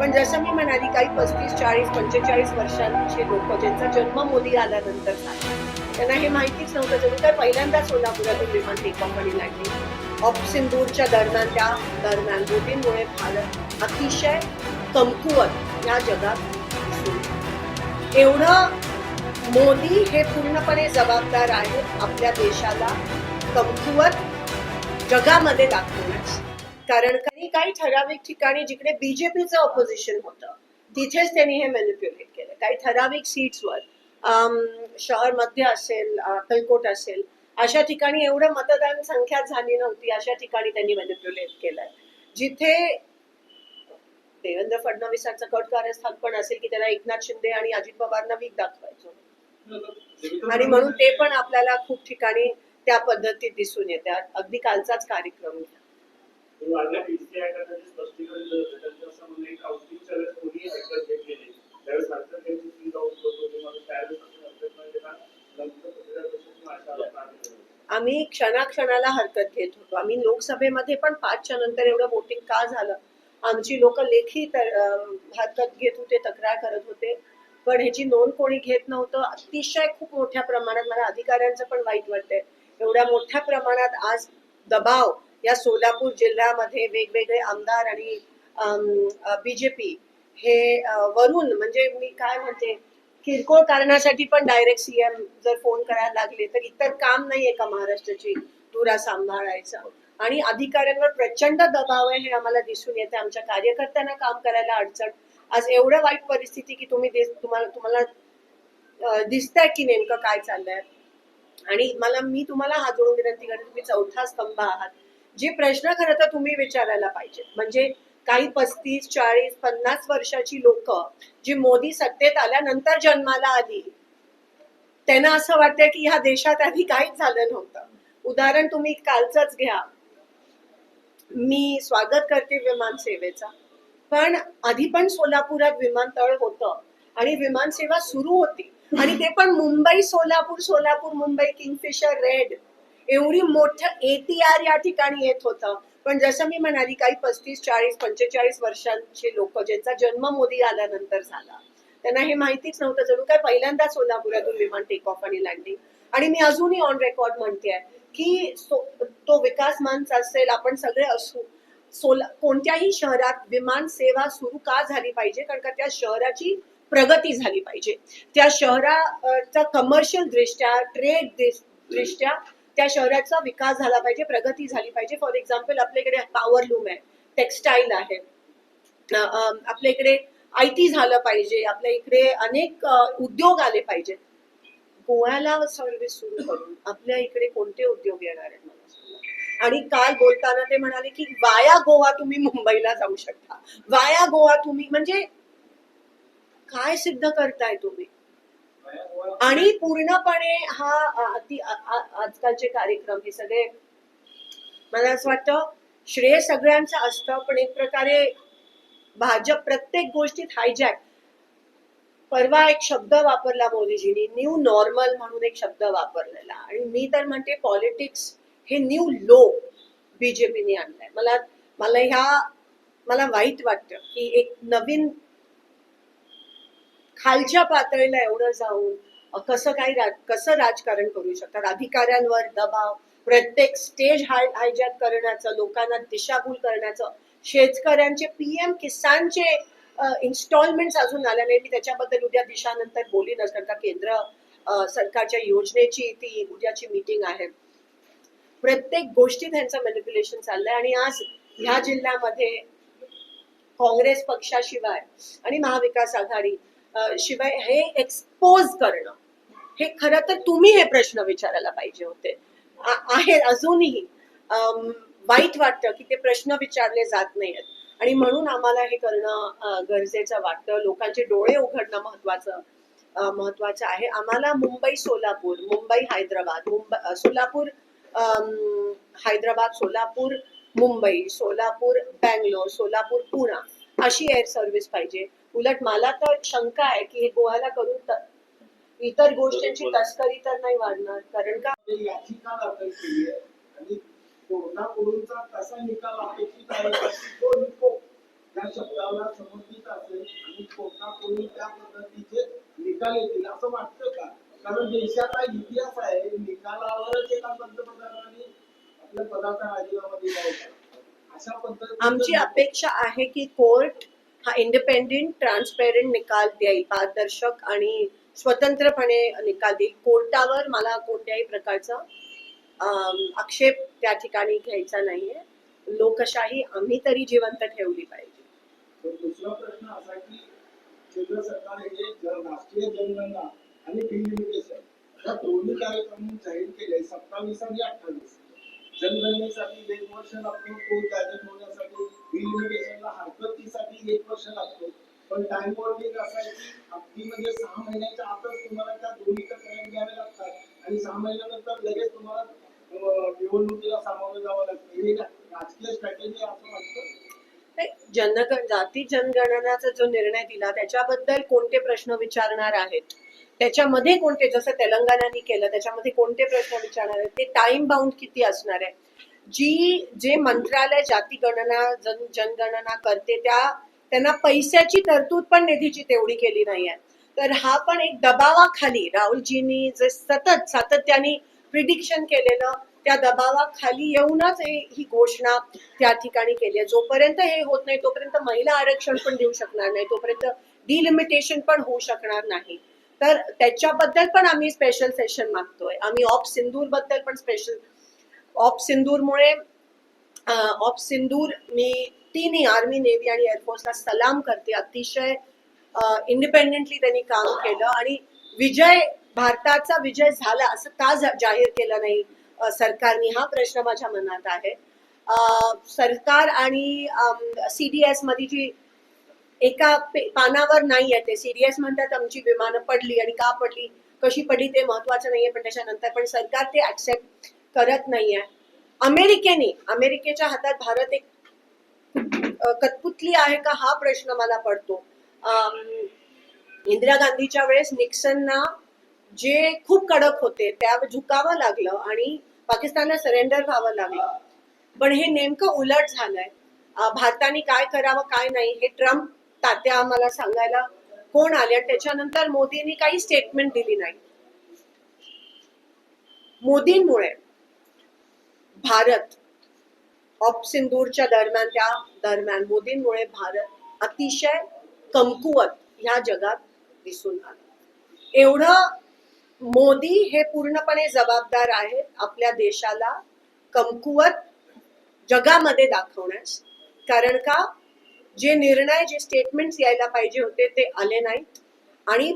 पण जसं मी म्हणाली काही पस्तीस चाळीस पंचेचाळीस वर्षांचे लोक ज्यांचा जन्म मोदी आल्यानंतर झाला. त्यांना हे माहितीच नव्हतं जणू काय पहिल्यांदा सोलापुरातून विमान टेक लागली. ऑफ सिंदूरच्या दरम्यान त्या दरम्यान मोदींमुळे भारत अतिशय कमकुवत या जगात एवढं मोदी हे पूर्णपणे जबाबदार आहेत आपल्या देशाला कमकुवत जगामध्ये दाखवण्यास कारण काही ठराविक ठिकाणी जिकडे बीजेपीचं ऑपोजिशन होतं तिथेच त्यांनी हे मॅन्युप्युलेट केलं. काही ठराविक सीट्सवर शहर मध्य असेल अकलकोट अक्कलकोट असेल अशा ठिकाणी एवढं मतदान संख्या झाली नव्हती अशा ठिकाणी त्यांनी मॅन्युप्युलेट केलंय. जिथे देवेंद्र फडणवीसांचं कट कार्यस्थान पण असेल की त्यांना एकनाथ शिंदे आणि अजित पवारना वीक दाखवायचो. आणि म्हणून ते पण आपल्याला खूप ठिकाणी त्या पद्धतीत दिसून येतात. अगदी कालचाच कार्यक्रम आम्ही क्षणाक्षणाला हरकत घेत होतो. आम्ही लोकसभेमध्ये पण पाचच्या नंतर एवढं वोटिंग का झालं? आमची लोक लेखी तर- हरकत घेत होते तक्रार करत होते. पण ह्याची नोंद कोणी घेत नव्हतं. अतिशय खूप मोठ्या प्रमाणात मला अधिकाऱ्यांचं पण वाईट वाटतंय. एवढ्या मोठ्या प्रमाणात आज दबाव या सोलापूर जिल्ह्यामध्ये वेगवेगळे आमदार आणि बीजेपी हे वरून म्हणजे मी काय म्हणते किरकोळ कारणासाठी पण डायरेक्ट सीएम जर फोन करायला लागले तर इतर काम नाहीये का महाराष्ट्राची धुरा सांभाळायचा. आणि अधिकाऱ्यांवर प्रचंड दबाव आहे हे आम्हाला दिसून येते. आमच्या कार्यकर्त्यांना काम करायला अडचण. आज एवढं वाईट परिस्थिती की तुम्ही तुम्हाला तुम्हाला दिसतंय की नेमकं काय चाललंय. आणि मला मी तुम्हाला हात जोडून विनंती करते तुम्ही चौथा स्तंभ आहात. जे प्रश्न खरं तर तुम्ही विचारायला पाहिजे म्हणजे काही पस्तीस चाळीस पन्नास वर्षाची लोक जी मोदी सत्तेत आल्यानंतर जन्माला आली त्यांना असं वाटतं की ह्या देशात आधी काहीच झालं नव्हतं. उदाहरण तुम्ही कालचंच घ्या. मी स्वागत करते विमान सेवेचा. पण आधी पण सोलापुरात विमानतळ होतं आणि विमानसेवा सुरू होती. आणि ते पण मुंबई सोलापूर सोलापूर मुंबई किंगफिशर रेड एवढी मोठं एटीआर या ठिकाणी येत होतं. पण जसं मी म्हणाली काही पस्तीस चाळीस पंचेचाळीस वर्षांचे लोक ज्यांचा जन्म मोदी आल्यानंतर झाला. त्यांना हे माहितीच नव्हतं. जणू काय पहिल्यांदा सोलापुरातून विमान टेक ऑफ आणि लँडिंग आणि मी अजूनही ऑन रेकॉर्ड म्हणते की सो- तो विकास मंच असेल आपण सगळे असू. सोला कोणत्याही शहरात विमान सेवा सुरू का झाली पाहिजे? कारण का त्या शहराची प्रगती झाली पाहिजे. त्या शहराचा कमर्शियल दृष्ट्या ट्रेड दृष्ट्या त्या शहराचा विकास झाला पाहिजे प्रगती झाली पाहिजे. फॉर एक्झाम्पल आपल्याकडे पॉवर लूम आहे टेक्स्टाईल आहे. आपल्या इकडे आय टी झालं पाहिजे आपल्या इकडे अनेक उद्योग आले पाहिजेत. गोव्याला सर्व्हिस सुरू करून आपल्या इकडे कोणते उद्योग येणार आहेत मला आणि काल बोलताना ते म्हणाले की वाया गोवा तुम्ही मुंबईला जाऊ शकता. वाया गोवा तुम्ही म्हणजे काय सिद्ध करताय तुम्ही? आणि पूर्णपणे हा आजकालचे कार्यक्रम हे सगळे मला असं वाटतं श्रेय सगळ्यांचं असतं पण एक प्रकारे भाजप प्रत्येक गोष्टीत हायजॅक परवा एक शब्द वापरला मोदीजींनी न्यू नॉर्मल म्हणून एक शब्द वापरलेला. आणि मी तर म्हणते पॉलिटिक्स हे न्यू लो बीजेपीने आणलंय. मला मला ह्या मला वाईट वाटतं की एक नवीन खालच्या पातळीला एवढं जाऊन कसं काही राज कसं राजकारण करू शकतात? अधिकाऱ्यांवर दबाव प्रत्येक स्टेज हाय हायजॅक करण्याचं लोकांना दिशाभूल करण्याचं शेतकऱ्यांचे पीएम किसानचे इन्स्टॉलमेंट अजून आल्या नाही मी त्याच्याबद्दल उद्या दिशानंतर बोलीनच कारण का केंद्र सरकारच्या योजनेची ती उद्याची मीटिंग आहे. प्रत्येक गोष्टीत त्यांचं मॅनिप्युलेशन चाललंय. आणि आज ह्या जिल्ह्यामध्ये काँग्रेस पक्षाशिवाय आणि महाविकास आघाडी शिवाय हे एक्सपोज करणं. हे खरं तर तुम्ही हे प्रश्न विचारायला पाहिजे होते. आहे अजूनही. वाईट वाटतं की ते प्रश्न विचारले जात नाहीत आणि म्हणून आम्हाला हे करणं गरजेचं वाटतं. लोकांचे डोळे उघडणं महत्वाचं महत्वाचं आहे. आम्हाला मुंबई सोलापूर मुंबई हैदराबाद मुंबई सोलापूर हैदराबाद सोलापूर मुंबई सोलापूर बँगलोर सोलापूर पुणा अशी एअर सर्व्हिस पाहिजे. उलट मला तर शंका आहे की हे गोव्याला करून इतर गोष्टींची तस्करी तर नाही वाढणार कारण का? याचिका दाखल केली आहे आणि कोर्टाकडूनचा कसा निकाल अपेक्षित आहे तो निको या शब्दाला संबंधित आणि कोणता कोणी त्या पद्धतीचे निकाल येतील असं वाटतं का? कारण देशाचा इतिहास आहे निकालावरच एका पंतप्रधानांनी आपल्या पदाचा राजीनामा दिला होता. अशा पद्धतीचं आमची अपेक्षा आहे की कोर्ट हा इंडिपेंडेंट ट्रान्सपेरंट निकाल देईल पारदर्शक आणि स्वतंत्रपणे निकाल देईल. कोर्टावर मला कोणत्याही प्रकारचा आक्षेप त्या ठिकाणी घ्यायचा नाहीये. लोकशाही आम्ही तरी जिवंत ठेवली पाहिजे. दुसरा प्रश्न असा की केंद्र सरकार हे राष्ट्रीय जनगणना आणि डिलिमिटेशन या दोन्ही कार्यक्रम जाहीर केले सत्तावीस आणि अठ्ठावीस. जनगणनेसाठी एक वर्ष लागतो तो गॅजेट होण्यासाठी डिलिमिटेशनला हरकतीसाठी एक वर्ष लागतो. पण टाइम वॉर्निंग असा आहे की अगदी म्हणजे सहा महिन्याच्या आतच तुम्हाला त्या दोन्हीचं तक्रारी घ्यावे लागतात. आणि सहा महिन्यानंतर लगेच तुम्हाला निवडणुकीला सामोरं जावं लागतं. हे राजकीय स्ट्रॅटेजी असं वाटतं? जनगण जाती जनगणनाचा जो निर्णय दिला त्याच्याबद्दल कोणते प्रश्न विचारणार आहेत? त्याच्यामध्ये कोणते जसं तेलंगणाने केलं त्याच्यामध्ये कोणते प्रश्न विचारणार आहेत? ते टाइम बाउंड किती असणार आहे? जी जे मंत्रालय जाती गणना जन जनगणना करते त्या त्यांना पैशाची तरतूद पण निधीची तेवढी केली नाही आहे तर हा पण एक दबावाखाली राहुलजींनी जे सतत सातत्याने प्रिडिक्शन केलेलं त्या दबावाखाली येऊनच ही घोषणा त्या ठिकाणी केली आहे. जोपर्यंत हे होत नाही तोपर्यंत महिला आरक्षण पण देऊ शकणार नाही तोपर्यंत डिलिमिटेशन पण होऊ शकणार नाही. तर त्याच्याबद्दल पण आम्ही स्पेशल सेशन मागतोय. आम्ही ऑफ सिंदूरबद्दल पण स्पेशल ऑप सिंदूरमुळे ऑप सिंदूर मी तिन्ही आर्मी नेव्ही आणि एअरफोर्सला सलाम करते. अतिशय इंडिपेंडेंटली त्यांनी काम केलं आणि विजय भारताचा विजय झाला असं का जाहीर केलं नाही सरकारने? हा प्रश्न माझ्या मनात आहे. सरकार आणि सीडीएसमध्ये जी एका पानावर नाही आहे ते. एस म्हणतात आमची विमानं पडली आणि का पडली कशी पडली ते महत्वाचं नाहीये पण त्याच्यानंतर पण सरकार ते ऍक्सेप्ट करत नाहीये. अमेरिकेने अमेरिकेच्या हातात भारत एक कठपुतली कतपुतली आहे का हा प्रश्न मला पडतो. इंदिरा गांधीच्या वेळेस निक्सनना जे खूप कडक होते त्या झुकावं लागलं आणि पाकिस्तानला सरेंडर व्हावं लागलं. पण हे नेमकं उलट झालंय. भारताने काय करावं काय नाही हे ट्रम्प तात्या आम्हाला सांगायला कोण आले त्याच्यानंतर मोदींनी काही स्टेटमेंट दिली नाही. मोदींमुळे भारत. ऑप सिंदूरच्या दरम्यान त्या दरम्यान मोदींमुळे भारत अतिशय कमकुवत ह्या जगात दिसून आलं. एवढं मोदी हे पूर्णपणे जबाबदार आहेत आपल्या देशाला कमकुवत जगामध्ये दाखवण्यास. कारण का? जे निर्णय जे स्टेटमेंट्स यायला पाहिजे होते ते आले नाहीत. आणि